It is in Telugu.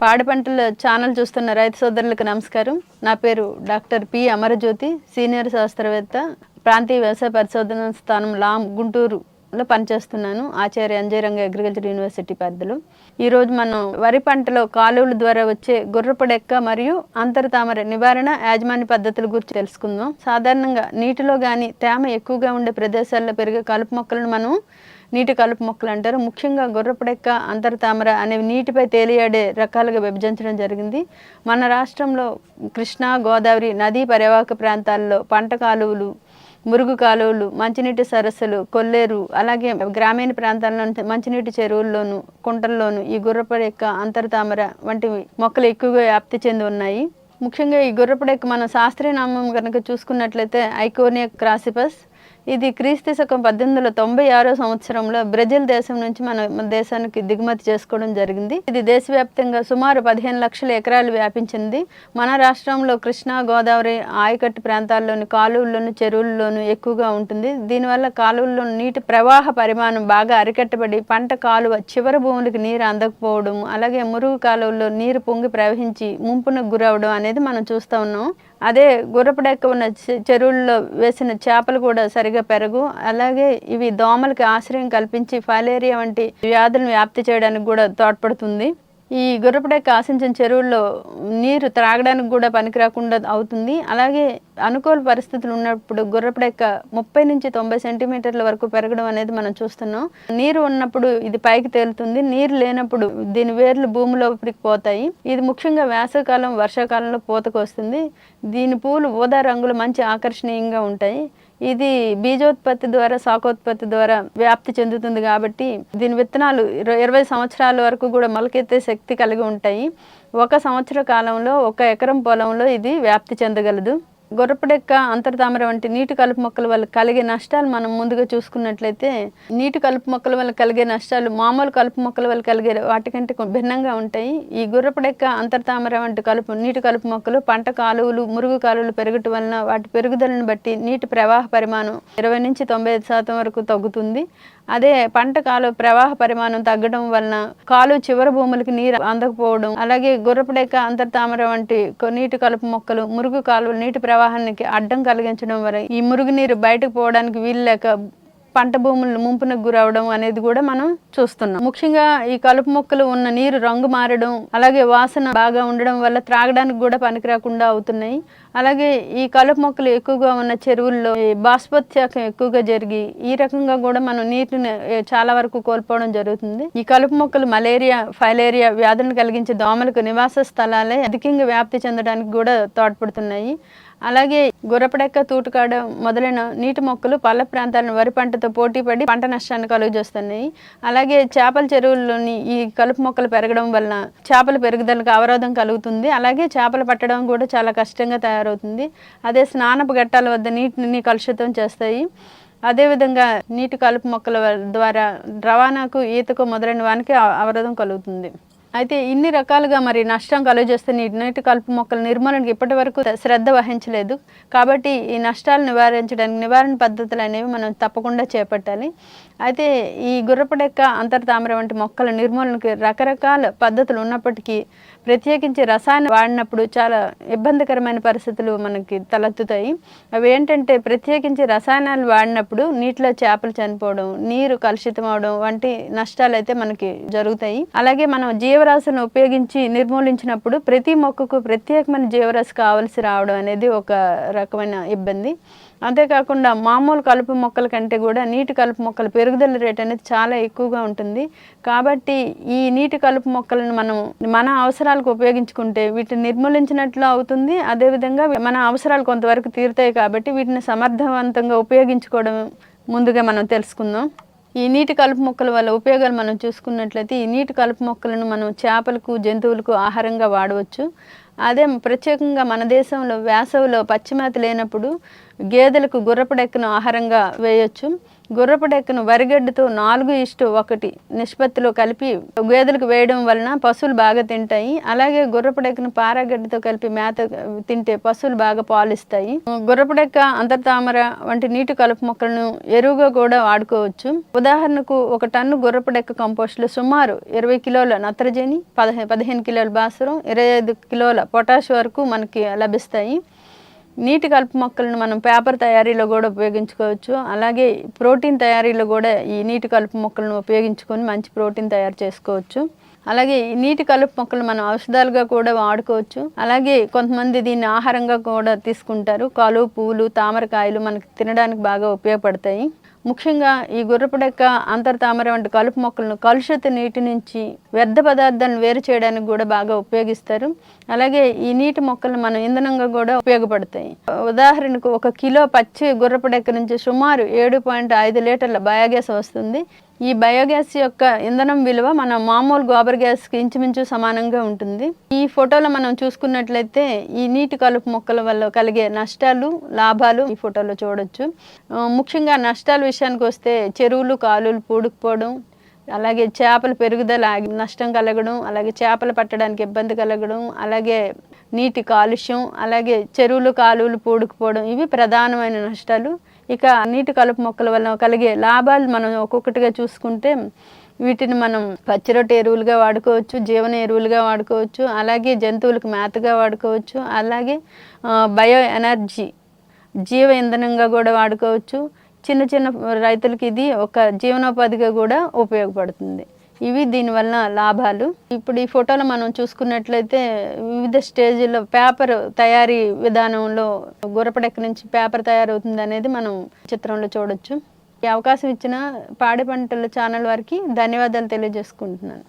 పాడి పంటల ఛానల్ చూస్తున్న రైతు సోదరులకు నమస్కారం. నా పేరు డాక్టర్ పి అమరజ్యోతి సీనియర్ శాస్త్రవేత్త ప్రాంతీయ వ్యవసాయ పరిశోధన స్థానం లాం గుంటూరులో పనిచేస్తున్నాను ఆచార్య అంజయరంగ అగ్రికల్చర్ యూనివర్సిటీ పరిధిలో. ఈరోజు మనం వరి పంటలో కాలువల ద్వారా వచ్చే గుర్రపడెక్క మరియు అంతర తామర నివారణ యాజమాన్య పద్ధతుల గురించి తెలుసుకుందాం. సాధారణంగా నీటిలో కానీ తేమ ఎక్కువగా ఉండే ప్రదేశాల్లో పెరిగే కలుపు మొక్కలను మనం నీటి కలుపు మొక్కలు అంటారు. ముఖ్యంగా గుర్రపుడెక్క అంతరతామర అనేవి నీటిపై తేలియాడే రకాలుగా విభజించడం జరిగింది. మన రాష్ట్రంలో కృష్ణా గోదావరి నదీ పరివాహక ప్రాంతాల్లో పంట కాలువలు మురుగు కాలువలు మంచినీటి సరస్సులు కొల్లేరు అలాగే గ్రామీణ ప్రాంతాల్లో మంచినీటి చెరువుల్లోను కుంటల్లోను ఈ గుర్రపడెక్క అంతర తామర వంటి మొక్కలు ఎక్కువగా వ్యాప్తి చెంది ఉన్నాయి. ముఖ్యంగా ఈ గుర్రపడెక్క మన శాస్త్రీయ నామం కనుక చూసుకున్నట్లయితే ఐకోనియా క్రాసిపస్ ఇది క్రీస్తు శకం పద్దెనిమిది వందల తొంభై ఆరో సంవత్సరంలో బ్రెజిల్ దేశం నుంచి మన దేశానికి దిగుమతి చేసుకోవడం జరిగింది. ఇది దేశవ్యాప్తంగా సుమారు పదిహేను లక్షల ఎకరాలు వ్యాపించింది. మన రాష్ట్రంలో కృష్ణా గోదావరి ఆయకట్టు ప్రాంతాల్లోని కాలువల్లోను చెరువుల్లోనూ ఎక్కువగా ఉంటుంది. దీనివల్ల కాలువల్లో నీటి ప్రవాహ పరిమాణం బాగా అరికట్టబడి పంట కాలువ చివరి భూములకు నీరు అందకపోవడం అలాగే మురుగు కాలువల్లో నీరు పొంగి ప్రవహించి ముంపునకు గురవడం అనేది మనం చూస్తూ ఉన్నాం. అదే గుర్రపడెక్క ఉన్న చె- చెరువుల్లో వేసిన చేపలు కూడా సరిగా పెరగు అలాగే ఇవి దోమలకి ఆశ్రయం కల్పించి ఫాలేరియా వంటి వ్యాధులను వ్యాప్తి చేయడానికి కూడా తోడ్పడుతుంది. ఈ గుర్రపడెక్క ఆశించిన చెరువుల్లో నీరు త్రాగడానికి కూడా పనికిరాకుండా అవుతుంది. అలాగే అనుకూల పరిస్థితులు ఉన్నప్పుడు గుర్రపడెక్క ముప్పై నుంచి తొంభై సెంటీమీటర్ల వరకు పెరగడం అనేది మనం చూస్తున్నాం. నీరు ఉన్నప్పుడు ఇది పైకి తేలుతుంది. నీరు లేనప్పుడు దీని వేర్లు భూమిలోపలికి పోతాయి. ఇది ముఖ్యంగా వేసవికాలం వర్షాకాలంలో పూతకు వస్తుంది. దీని పూలు ఊదా రంగులు మంచి ఆకర్షణీయంగా ఉంటాయి. ఇది బీజోత్పత్తి ద్వారా శాఖోత్పత్తి ద్వారా వ్యాప్తి చెందుతుంది కాబట్టి దీని విత్తనాలు ఇరవై సంవత్సరాల వరకు కూడా మొలకెత్తే శక్తి కలిగి ఉంటాయి. ఒక సంవత్సర కాలంలో ఒక ఎకరం పొలంలో ఇది వ్యాప్తి చెందగలదు. గొర్రపడెక్క అంతర్తామర వంటి నీటి కలుపు మొక్కల వల్ల కలిగే నష్టాలు మనం ముందుగా చూసుకున్నట్లయితే నీటి కలుపు మొక్కల వల్ల కలిగే నష్టాలు మామూలు కలుపు మొక్కల వల్ల కలిగే వాటికంటే భిన్నంగా ఉంటాయి. ఈ గుర్రపడెక్క అంతర్తామర వంటి కలుపు నీటి కలుపు మొక్కలు పంట కాలువలు మురుగు కాలువలు పెరగటం వలన వాటి పెరుగుదలను బట్టి నీటి ప్రవాహ పరిమాణం ఇరవై నుంచి తొంభై శాతం వరకు తగ్గుతుంది. అదే పంట కాలువ ప్రవాహ పరిమాణం తగ్గడం వలన కాలువ చివరి భూములకి నీరు అందకపోవడం అలాగే గుర్రపడెక్క అంతర్తామర వంటి నీటి కలుపు మొక్కలు మురుగు కాలువలు నీటి ప్రవాహానికి అడ్డం కలిగించడం వల్ల ఈ మురుగు నీరు బయటకు పోవడానికి వీలు లేక పంట భూములను ముంపునకు గురవడం అనేది కూడా మనం చూస్తున్నాం. ముఖ్యంగా ఈ కలుపు మొక్కలు ఉన్న నీరు రంగు మారడం అలాగే వాసన బాగా ఉండడం వల్ల త్రాగడానికి కూడా పనికిరాకుండా అవుతున్నాయి. అలాగే ఈ కలుపు మొక్కలు ఎక్కువగా ఉన్న చెరువుల్లో ఈ ఎక్కువగా జరిగి ఈ రకంగా కూడా మనం నీటిని చాలా వరకు కోల్పోవడం జరుగుతుంది. ఈ కలుపు మొక్కలు మలేరియా ఫైలేరియా వ్యాధులను కలిగించే దోమలకు నివాస స్థలాలే అధికంగా వ్యాప్తి చెందడానికి కూడా తోడ్పడుతున్నాయి. అలాగే గుర్రపడెక్క తూటుకాడ మొదలైన నీటి మొక్కలు పల్ల ప్రాంతాలను వరి పంటతో పోటీపడి పంట నష్టాన్ని కలుగజేస్తున్నాయి. అలాగే చేపల చెరువుల్లోని ఈ కలుపు మొక్కలు పెరగడం వలన చేపల పెరుగుదలకు అవరోధం కలుగుతుంది. అలాగే చేపలు పట్టడం కూడా చాలా కష్టంగా తయారు తయారవుతుంది. అదే స్నానపు ఘట్టాల వద్ద నీటిని కలుషితం చేస్తాయి. అదేవిధంగా నీటి కలుపు మొక్కల ద్వారా రవాణాకు ఈతకు మొదలైన వానికి అవరోధం కలుగుతుంది. అయితే ఇన్ని రకాలుగా మరి నష్టం కలుగజేస్తే నీటి నీటి కలుపు మొక్కల నిర్మూలనకి ఇప్పటి వరకు శ్రద్ధ వహించలేదు. కాబట్టి ఈ నష్టాలు నివారించడానికి నివారణ పద్ధతులు అనేవి మనం తప్పకుండా చేపట్టాలి. అయితే ఈ గుర్రపడెక్క అంతర్తామర వంటి మొక్కల నిర్మూలనకి రకరకాల పద్ధతులు ఉన్నప్పటికీ ప్రత్యేకించి రసాయన వాడినప్పుడు చాలా ఇబ్బందికరమైన పరిస్థితులు మనకి తలెత్తుతాయి. అవి ఏంటంటే ప్రత్యేకించి రసాయనాలు వాడినప్పుడు నీటిలో చేపలు చనిపోవడం నీరు కలుషితం అవడం వంటి నష్టాలు అయితే మనకి జరుగుతాయి. అలాగే మనం జీవరాశులను ఉపయోగించి నిర్మూలించినప్పుడు ప్రతి మొక్కకు ప్రత్యేకమైన జీవరాశి కావలసి రావడం అనేది ఒక రకమైన ఇబ్బంది. అంతేకాకుండా మామూలు కలుపు మొక్కల కంటే కూడా నీటి కలుపు మొక్కల పెరుగుదల రేట్ అనేది చాలా ఎక్కువగా ఉంటుంది. కాబట్టి ఈ నీటి కలుపు మొక్కలను మనం మన అవసరాలకు ఉపయోగించుకుంటే వీటిని నిర్మూలించినట్లు అవుతుంది. అదేవిధంగా మన అవసరాలు కొంతవరకు తీరుతాయి కాబట్టి వీటిని సమర్థవంతంగా ఉపయోగించుకోవడం ముందుగా మనం తెలుసుకుందాం. ఈ నీటి కలుపు మొక్కల వల్ల ఉపయోగాలు మనం చూసుకున్నట్లయితే ఈ నీటి కలుపు మొక్కలను మనం చేపలకు జంతువులకు ఆహారంగా వాడవచ్చు. అదే ప్రత్యేకంగా మన దేశంలో వేసవిలో పచ్చిమేత లేనప్పుడు గేదెలకు గుర్రపు డెక్కను ఆహారంగా వేయొచ్చు. గుర్రపు డెక్కను వరిగడ్డతో నాలుగు ఇష్టు ఒకటి నిష్పత్తిలో కలిపి గేదెలకు వేయడం వలన పశువులు బాగా తింటాయి. అలాగే గుర్రపు డెక్కను పారాగడ్డతో కలిపి మేత తింటే పశువులు బాగా పాలిస్తాయి. గుర్రపు డెక్క అంతర్తామర వంటి నీటి కలుపు మొక్కలను ఎరువుగా కూడా వాడుకోవచ్చు. ఉదాహరణకు ఒక టన్ను గుర్రపు డెక్క కంపోస్టులు సుమారు ఇరవై కిలోల నత్రజని పదహే పదిహేను కిలోల బాసరం ఇరవై ఐదు కిలోల పొటాష్ వరకు మనకి లభిస్తాయి. నీటి కలుపు మొక్కలను మనం పేపర్ తయారీలో కూడా ఉపయోగించుకోవచ్చు. అలాగే ప్రోటీన్ తయారీలో కూడా ఈ నీటి కలుపు మొక్కలను ఉపయోగించుకొని మంచి ప్రోటీన్ తయారు చేసుకోవచ్చు. అలాగే ఈ నీటి కలుపు మొక్కలు మనం ఔషధాలుగా కూడా వాడుకోవచ్చు. అలాగే కొంతమంది దీన్ని ఆహారంగా కూడా తీసుకుంటారు. కలువ పూలు తామరకాయలు మనకి తినడానికి బాగా ఉపయోగపడతాయి. ముఖ్యంగా ఈ గుర్రపు డెక్క తామర వంటి కలుపు మొక్కలను కలుషిత నీటి నుంచి వ్యర్థ పదార్థాలను వేరు చేయడానికి కూడా బాగా ఉపయోగిస్తారు. అలాగే ఈ నీటి మొక్కలు మనం ఇంధనంగా కూడా ఉపయోగపడతాయి. ఉదాహరణకు ఒక కిలో పచ్చి గుర్రపు డెక్క నుంచి సుమారు ఏడు పాయింట్ ఐదు లీటర్ల బయోగ్యాస్ వస్తుంది. ఈ బయోగ్యాస్ యొక్క ఇంధనం విలువ మన మామూలు గోబర్ గ్యాస్కి ఇంచుమించు సమానంగా ఉంటుంది. ఈ ఫోటోలో మనం చూసుకున్నట్లయితే ఈ నీటి కలుపు మొక్కల వల్ల కలిగే నష్టాలు లాభాలు ఈ ఫోటోలో చూడొచ్చు. ముఖ్యంగా నష్టాల విషయానికి వస్తే చెరువులు కాలువలు పూడుకుపోవడం అలాగే చేపల పెరుగుదల నష్టం కలగడం అలాగే చేపలు పట్టడానికి ఇబ్బంది కలగడం అలాగే నీటి కాలుష్యం అలాగే చెరువులు కాలువలు పూడుకుపోవడం ఇవి ప్రధానమైన నష్టాలు. ఇక నీటి కలుపు మొక్కల వల్ల కలిగే లాభాలు మనం ఒక్కొక్కటిగా చూసుకుంటే వీటిని మనం పచ్చిరొట్టె ఎరువులుగా వాడుకోవచ్చు జీవన ఎరువులుగా వాడుకోవచ్చు అలాగే జంతువులకు మేతగా వాడుకోవచ్చు అలాగే బయో ఎనర్జీ జీవ ఇంధనంగా కూడా వాడుకోవచ్చు. చిన్న చిన్న రైతులకి ఇది ఒక జీవనోపాధిగా కూడా ఉపయోగపడుతుంది. ఇవి దీనివల్ల లాభాలు. ఇప్పుడు ఈ ఫోటోలో మనం చూసుకున్నట్లయితే వివిధ స్టేజ్లో పేపర్ తయారీ విధానంలో గురపడెక్క నుంచి పేపర్ తయారవుతుంది అనేది మనం చిత్రంలో చూడొచ్చు. ఈ అవకాశం ఇచ్చిన పాడి పంటల ఛానల్ వారికి ధన్యవాదాలు తెలియజేసుకుంటున్నాను.